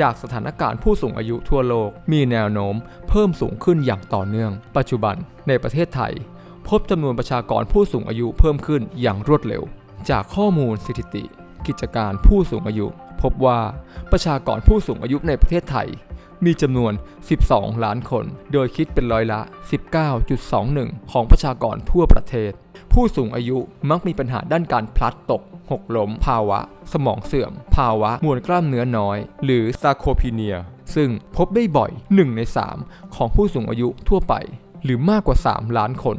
จากสถานการณ์ผู้สูงอายุทั่วโลก มีแนวโน้มเพิ่มสูงขึ้นอย่างต่อเนื่อง ปัจจุบันในประเทศไทย พบจำนวนประชากรผู้สูงอายุเพิ่มขึ้นอย่างรวดเร็ว จากข้อมูลสถิติ กิจการผู้สูงอายุ พบว่าประชากรผู้สูงอายุในประเทศไทย มีจำนวน 12 ล้านคน โดยคิดเป็นร้อยละ 19.21 ของประชากรทั่วประเทศ ผู้สูงอายุมักมีปัญหาด้านการพลัดตก หกล้ม ภาวะ สมองเสื่อม ภาวะมวลกล้ามเนื้อน้อย หรือซาโคพีเนีย ซึ่งพบได้บ่อย 1 ใน 3 ของผู้สูงอายุทั่วไป หรือมากกว่า 3 ล้านคน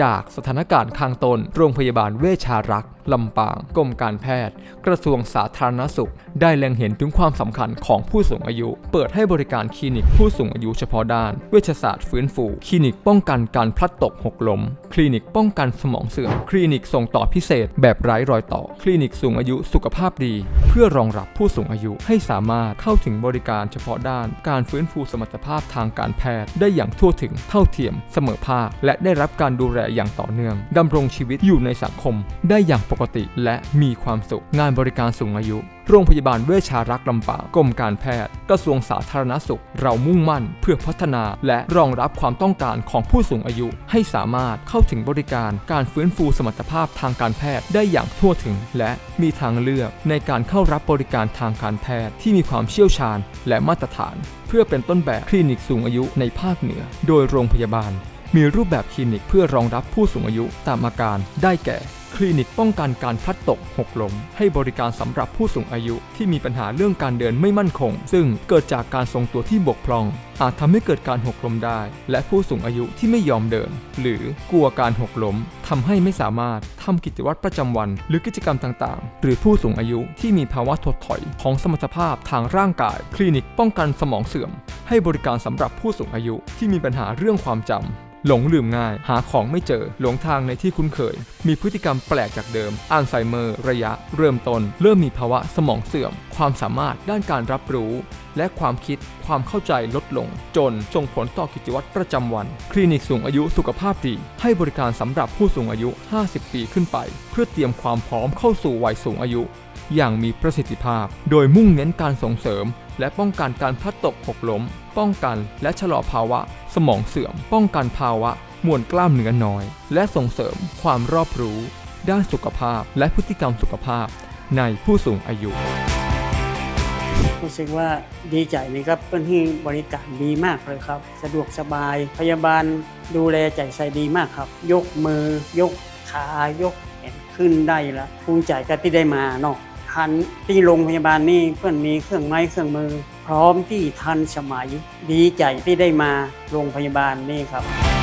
จากสถานการณ์ข้างต้นโรงพยาบาลเวชารักษ์ ลำปาง กรมการแพทย์ กระทรวงสาธารณสุข ได้เล็งเห็นถึงความสำคัญของผู้สูงอายุ เปิดให้บริการคลินิกผู้สูงอายุเฉพาะด้าน เวชศาสตร์ฟื้นฟู คลินิกป้องกันการพลัดตกหกล้ม คลินิกป้องกันสมองเสื่อม คลินิกส่งต่อพิเศษแบบไร้รอยต่อ คลินิกสูงอายุสุขภาพดี เพื่อรองรับผู้สูงอายุให้สามารถเข้าถึงบริการเฉพาะด้าน การฟื้นฟูสมรรถภาพทางการแพทย์ ได้อย่างทั่วถึงเท่าเทียม เสมอภาคและได้รับการดูแลอย่างต่อเนื่องดำรงชีวิตอยู่ในสังคมได้อย่างปกติ และมีความสุข งานบริการสูงอายุ โรงพยาบาลเวชารักษ์ลำปางกรมการแพทย์ กระทรวงสาธารณสุข เรามุ่งมั่นเพื่อพัฒนา และรองรับความต้องการของผู้สูงอายุ ให้สามารถเข้าถึงบริการการฟื้นฟูสมรรถภาพทางการแพทย์ได้อย่างทั่วถึง และมีทางเลือกในการเข้ารับบริการทางการแพทย์ที่มีความเชี่ยวชาญ และมาตรฐาน เพื่อเป็นต้นแบบคลินิกสูงอายุในภาคเหนือ โดยโรงพยาบาลมีรูปแบบคลินิกเพื่อรองรับผู้สูงอายุตามอาการได้แก่ คลินิกป้องกันการพลัดตกหกล้มให้บริการสำหรับผู้สูงอายุที่มีปัญหาเรื่องการเดินไม่มั่นคง ซึ่งเกิดจากการทรงตัวที่บกพร่อง อาจทำให้เกิดการหกล้มได้ และผู้สูงอายุที่ไม่ยอมเดิน หรือกลัวการหกล้มทำให้ไม่สามารถทำกิจวัตรประจำวัน หรือกิจกรรมต่างๆ หรือผู้สูงอายุที่มีภาวะถดถอยของสมรรถภาพทางร่างกาย คลินิกป้องกันสมองเสื่อม ให้บริการสำหรับผู้สูงอายุที่มีปัญหาเรื่องความจำ หลงลืมง่าย หาของไม่เจอ หลงทางในที่คุ้นเคย มีพฤติกรรมแปลกจากเดิมอัลไซเมอร์ ระยะ เริ่มต้น เริ่มมีภาวะสมองเสื่อม ความสามารถด้านการรับรู้ และความคิดความเข้าใจลดลง จนส่งผลต่อกิจวัตรประจำวัน คลินิกสูงอายุสุขภาพดี ให้บริการสำหรับผู้สูงอายุ 50 ปีขึ้นไป เพื่อเตรียมความพร้อมเข้าสู่วัยสูงอายุ อย่างมีประสิทธิภาพ โดยมุ่งเน้นการส่งเสริม และป้องกันการพลัดตกหกล้ม ป้องกันและชะลอภาวะ สมองเสื่อม ป้องกันภาวะ มวลกล้ามเนื้อน้อย และส่งเสริมความรอบรู้ ด้านสุขภาพและพฤติกรรมสุขภาพในผู้สูงอายุรู้สึกว่าดีใจเลยครับเพื่อนที่บริการดีมากเลยครับ สะดวกสบาย พยาบาลดูแลใจใส่ดีมากครับ ยกมือยกขายกแขนขึ้นได้ละภูมิใจก็ที่ได้มาเนาะ ทันที่โรงพยาบาลนี่เพื่อนมีเครื่องไม้เครื่องมือ พร้อมที่ทันสมัยดีใจที่ได้มาโรงพยาบาลนี่ครับ